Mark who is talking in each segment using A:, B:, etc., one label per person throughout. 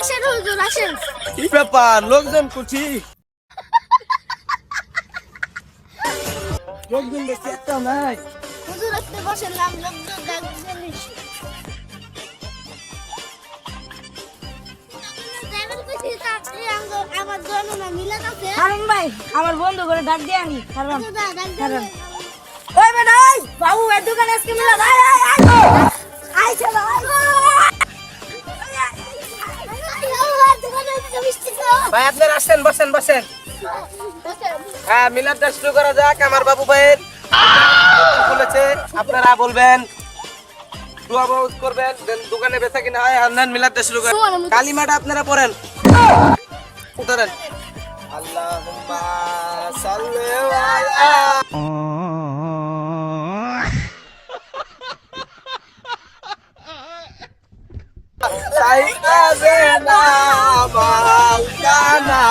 A: আসেন হুজুর আসেন।
B: কি ব্যাপার? লোকজন কুঠি। লোকজন দেখতে একটা নাই।
A: হুজুর আপনি বসেন নাম লোকজন ডাকছেন আমার
C: ভাই বন্ধু করে ডাক দিয়ে আনি। কারণ কারণ ওই বেটা ওই বাবু দোকানে আজকে মিলা আয়
B: ভাই আপনারা আসেন বসেন বসেন। হ্যাঁ মিলাদটা শুরু করা যাক আমার বাবু ভাইয়ের বলেছে আপনারা বলবেন দোয়া করবেন দোকানে বেচা কিনা হয় আর নেন মিলাদটা শুরু করেন। কালিমাটা আপনারা পড়েন। ধরেন। আল্লাহুম্মা সাল্লি আলা সাইয়্যিদানা মাওলানা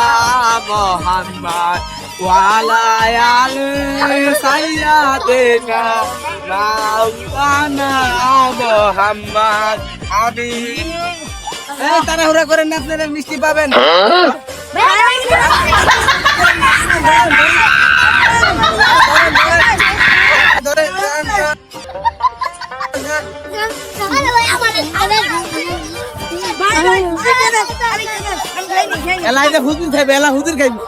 B: মুহাম্মদ ওয়ালা আলি সাইয়্যিদিনা মাওলানা মুহাম্মদ আমিন এই তাড়াহুড়া করেন না আপনারা মিষ্টি পাবেন ধরেন, ধরেন, ধরেন।
A: আরে ভাই, আমার আমার-
C: ভাই ভাই আমি খাইনি খাইনি
B: এলা এটা হুজুর খাইবে এলা হুজুর খাইবে